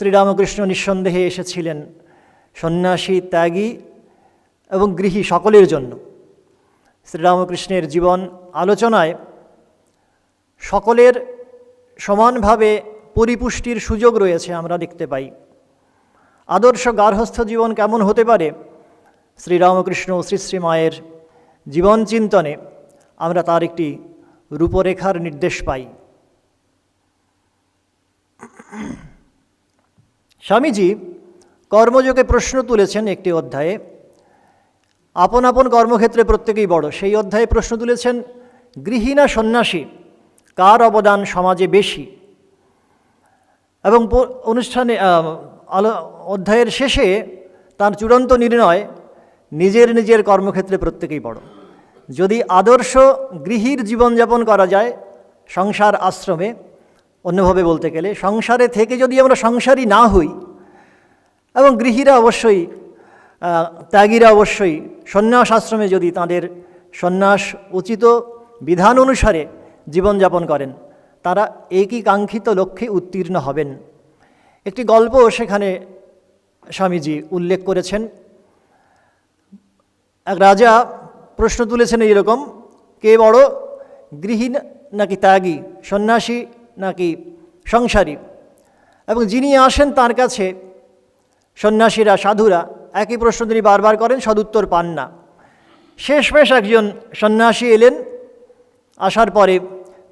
শ্রীরামকৃষ্ণ নিঃসন্দেহে এসেছিলেন। সন্ন্যাসী, ত্যাগী এবং গৃহী সকলের জন্য। শ্রীরামকৃষ্ণের জীবন আলোচনায় সকলের সমানভাবে পরিপুষ্টির সুযোগ রয়েছে আমরা দেখতে পাই। আদর্শ গার্হস্থ জীবন কেমন হতে পারে? শ্রীরামকৃষ্ণ শ্রী শ্রী মায়ের জীবন চিন্তনে আমরা তার একটি রূপরেখার নির্দেশ পাই। স্বামীজি কর্মযোগে প্রশ্ন তুলেছেন একটি অধ্যায়ে। আপন আপন কর্মক্ষেত্রে প্রত্যেকেই বড়। সেই অধ্যায়ে প্রশ্ন তুলেছেন, গৃহিণা সন্ন্যাসী, কার অবদান সমাজে বেশি? এবং অনুষ্ঠানে আলো অধ্যায়ের শেষে তার চূড়ান্ত নির্ণয়, নিজের নিজের কর্মক্ষেত্রে প্রত্যেকেই বড়। যদি আদর্শ গৃহীর জীবনযাপন করা যায়, সংসার আশ্রমে অন্যভাবে বলতে গেলে, সংসারে থেকে যদি আমরা সংসারী না হই, এবং গৃহীরা অবশ্যই ত্যাগীরা অবশ্যই সন্ন্যাস আশ্রমে যদি তাদের সন্ন্যাস উচিত বিধান অনুসারে জীবনযাপন করেন, তারা একই কাঙ্ক্ষিত লক্ষ্যে উত্তীর্ণ হবেন। একটি গল্প সেখানে স্বামীজি উল্লেখ করেছেন। এক রাজা প্রশ্ন তুলেছেন এইরকম, কে বড়, গৃহী নাকি ত্যাগী? সন্ন্যাসী নাকি সংসারী। এবং যিনি আসেন তার কাছে, সন্ন্যাসীরা, সাধুরা, একই প্রশ্ন তিনি বারবার করেন, সদুত্তর পান না। শেষমেশ একজন সন্ন্যাসী এলেন, আসার পরে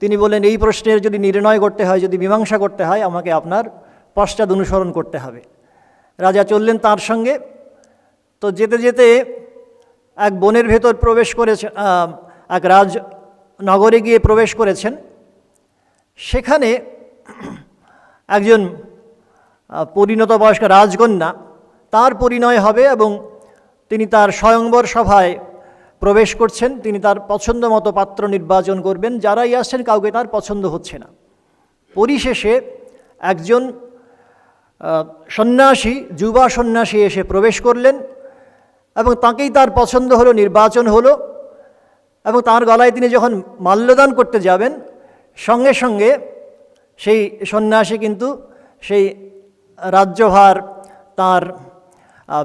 তিনি বলেন এই প্রশ্নের যদি নির্ণয় করতে হয়, যদি মীমাংসা করতে হয়, আমাকে আপনার পশ্চাৎ অনুসরণ করতে হবে। রাজা চললেন তার সঙ্গে। তো যেতে যেতে এক বনের ভেতর প্রবেশ করেছে এক রাজ নগরে গিয়ে প্রবেশ করেছেন। সেখানে একজন পরিণত বয়স্ক রাজকন্যা, তার পরিণয় হবে এবং তিনি তার স্বয়ংবর সভায় প্রবেশ করছেন। তিনি তার পছন্দ মতো পাত্র নির্বাচন করবেন। যারাই আসছেন, কাউকে তার পছন্দ হচ্ছে না। পরিশেষে একজন সন্ন্যাসী, যুবা সন্ন্যাসী এসে প্রবেশ করলেন এবং তাকেই তার পছন্দ হলো, নির্বাচন হলো এবং তার গলায় তিনি যখন মাল্যদান করতে যাবেন সঙ্গে সঙ্গে সেই সন্ন্যাসী কিন্তু সেই রাজ্যভার তার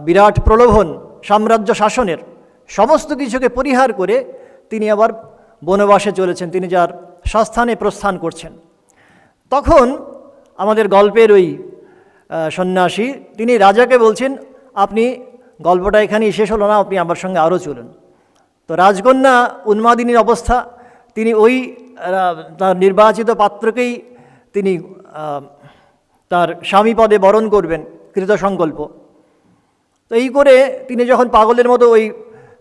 বিরাট প্রলোভন, সাম্রাজ্য শাসনের সমস্ত কিছুকে পরিহার করে তিনি আবার বনবাসে চলেছেন। তিনি যার স্বস্থানে প্রস্থান করছেন। তখন আমাদের গল্পের ওই সন্ন্যাসী তিনি রাজাকে বলছেন, আপনি গল্পটা এখানেই শেষ হলো না, আপনি আমার সঙ্গে আরও চলুন। তো রাজকন্যা উন্মাদিনীর অবস্থা, তিনি ওই তার নির্বাচিত পাত্রকেই তিনি তার স্বামী পদে বরণ করবেন, কৃত সংকল্প। তো এই করে তিনি যখন পাগলের মতো ওই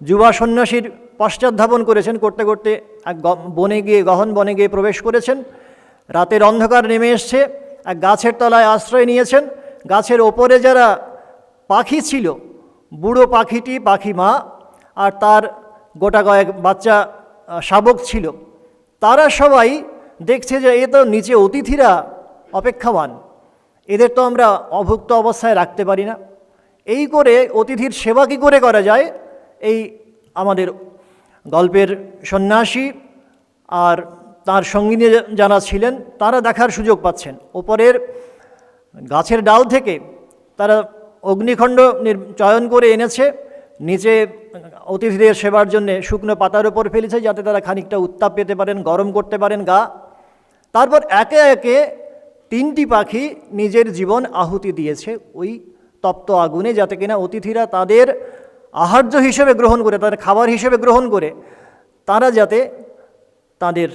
যুবা সন্ন্যাসীর পশ্চাৎধাবন করেছেন, করতে করতে এক বনে গিয়ে, গহন বনে গিয়ে প্রবেশ করেছেন, রাতের অন্ধকার নেমে এসছে, এক গাছের তলায় আশ্রয় নিয়েছেন, গাছের ওপরে যারা পাখি ছিল, বুড়ো পাখিটি পাখি মা, আর তার গোটা কয়েক বাচ্চা শাবক ছিল। তারা সবাই দেখছে যে এ তো নিচে অতিথিরা অপেক্ষাবান। এদের তো আমরা অভুক্ত অবস্থায় রাখতে পারি না। এই করে অতিথির সেবা কী করে করা যায়? এই আমাদের গল্পের সন্ন্যাসী আর তার সঙ্গিনী যারা ছিলেন, তারা দেখার সুযোগ পাচ্ছেন। ওপরের গাছের ডাল থেকে তারা অগ্নিখণ্ড চয়ন করে এনেছে। নিচে অতিথিদের সেবার জন্য শুকনো পাতার উপর ফেলেছে যাতে তারা খানিকটা উত্তাপ পেতে পারেন, গরম করতে পারেন গা। তারপর একে একে তিনটি পাখি নিজের জীবন আহুতি দিয়েছে ওই তপ্ত আগুনে, যাতে কিনা অতিথিরা তাদের আহার্য হিসেবে গ্রহণ করে, তাদের খাবার হিসেবে গ্রহণ করে, তারা যাতে তাদের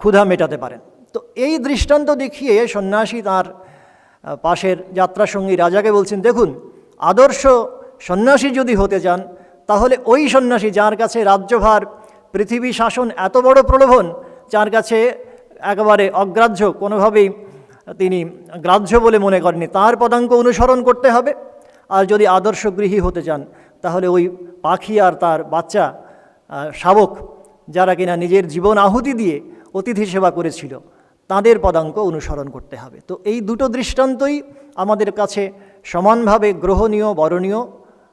ক্ষুধা মেটাতে পারেন। তো এই দৃষ্টান্ত দেখিয়ে সন্ন্যাসী তার পাশের যাত্রাসঙ্গী রাজাকে বলছেন, দেখুন, আদর্শ সন্ন্যাসী যদি হতে চান তাহলে ওই সন্ন্যাসী যার কাছে রাজ্যভার, পৃথিবী শাসন এত বড় প্রলোভন, যার কাছে একেবারে অগ্রাহ্য, কোনোভাবেই তিনি গ্রাহ্য বলে মনে করেনি তার পদাঙ্ক অনুসরণ করতে হবে। আর যদি আদর্শ গৃহী হতে চান তাহলে ওই পাখি আর তার বাচ্চা শাবক, যারা কিনা নিজের জীবন আহুতি দিয়ে অতিথি সেবা করেছিল, তাদের পদাঙ্ক অনুসরণ করতে হবে। তো এই দুটো দৃষ্টান্তই আমাদের কাছে সমানভাবে গ্রহণীয়, বরণীয়।